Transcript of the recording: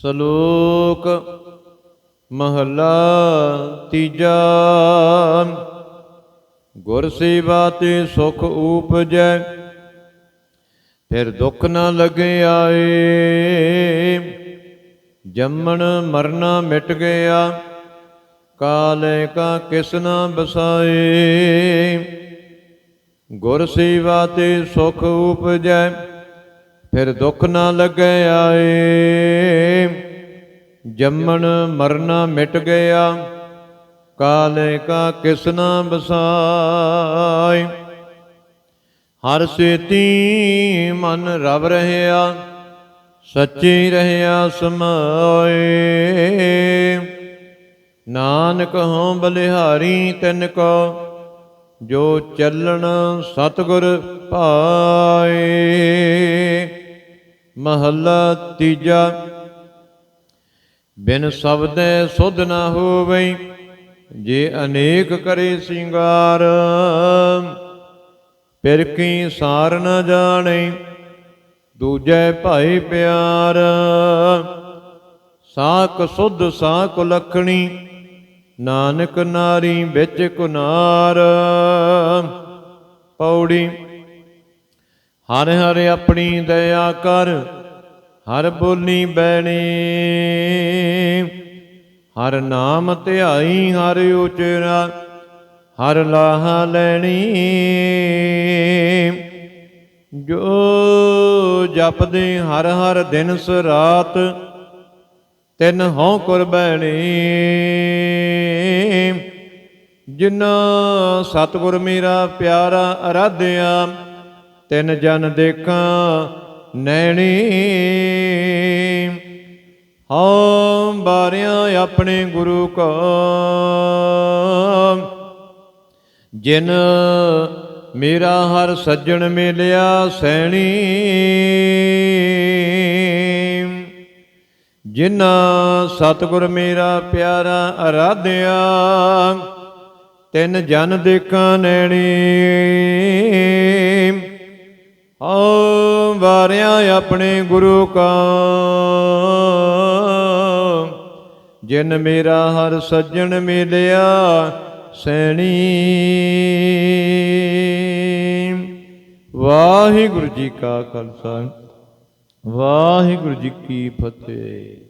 ਸ਼ਲੋਕ ਮਹਲਾ ਤੀਜਾ। ਗੁਰ ਸੇਵਾ ਤੇ ਸੁਖ ਉਪਜੈ, ਫਿਰ ਦੁੱਖ ਨਾ ਲਗੇ ਆਏ। ਜੰਮਣ ਮਰਨਾ ਮਿਟ ਗਿਆ, ਕਾਲੇ ਕਾ ਕਿਸ ਨਾ ਬਸਾਏ। ਗੁਰ ਸੇਵਾ ਤੇ ਸੁਖ ਊਪਜੈ ਫਿਰ ਦੁੱਖ ਨਾ ਲਗੇ ਆਏ। ਜੰਮਣ ਮਰਨਾ ਮਿਟ ਗਿਆ। ਕਾਲੇ ਕਾ ਕਿਸ ਬਸਾਈ ਹਰ ਸੇਤੀ ਮਨ ਰਵ ਰਹਿਆ, ਸੱਚੀ ਰਹਿਆ ਸਮਾਏ। ਨਾਨਕ ਹਉ ਬਲਿਹਾਰੀ ਤਿਨ ਕੋ, ਜੋ ਚੱਲਣ ਸਤਗੁਰ ਭਾਏ ਮਹੱਲਾ ਤੀਜਾ। ਬਿਨ ਸ਼ਬਦੈ ਸੁਧ ਨਾ ਹੋਵੇ ਜੇ ਅਨੇਕ ਕਰੇ ਸਿੰਗਾਰ, ਫਿਰ ਕੀ ਸਾਰ ਨ ਜਾਣੇ, ਦੂਜੇ ਭਾਈ ਪਿਆਰ। ਸਾਕ ਸੁਧ ਸਾਕ ਲਖਣੀ, ਨਾਨਕ ਨਾਰੀ ਵਿੱਚ ਕੁਨਾਰ। ਪੌੜੀ ਹਰ ਹਰ ਆਪਣੀ ਦਇਆ ਕਰ, ਹਰ ਬੋਲੀ ਬੈਣੀ। ਹਰ ਨਾਮ ਧਿਆਈ, ਹਰ ਉਚਰਾ, ਹਰ ਲਾਹਾ ਲੈਣੀ। ਜੋ ਜਪਦੇ ਹਰ ਹਰ ਦਿਨ ਸਰਾਤ, ਤਿੰਨ ਹਉ ਕੁਰਬੈਣੀ ਜਿਨਾ ਸਤਿਗੁਰ ਮੇਰਾ ਪਿਆਰਾ ਅਰਾਧਿਆ ਤਿੰਨ ਜਨ ਦੇਖਾਂ ਨੈਣੀ। ਹਉ ਬਾਰਿਆਂ ਆਪਣੇ ਗੁਰੂ ਕੋ ਜਿਨ ਮੇਰਾ ਹਰ ਸੱਜਣ ਮਿਲਿਆ ਸੈਣੀ। ਜਿਨਾ ਸਤਿਗੁਰ ਮੇਰਾ ਪਿਆਰਾ ਅਰਾਧਿਆ, ਤਿੰਨ ਜਨ ਦੇਖਾਂ ਨੈਣੀ। ਓ ਵਾਰਿਆ ਆਪਣੇ ਗੁਰੂ ਕਾ। ਜਿਨ ਮੇਰਾ ਹਰ ਸੱਜਣ ਮਿਲਿਆ, ਸੈਣੀ। ਵਾਹਿਗੁਰੂ ਜੀ ਕਾ ਖਾਲਸਾ, ਵਾਹਿਗੁਰੂ ਜੀ ਕੀ ਫਤਿਹ।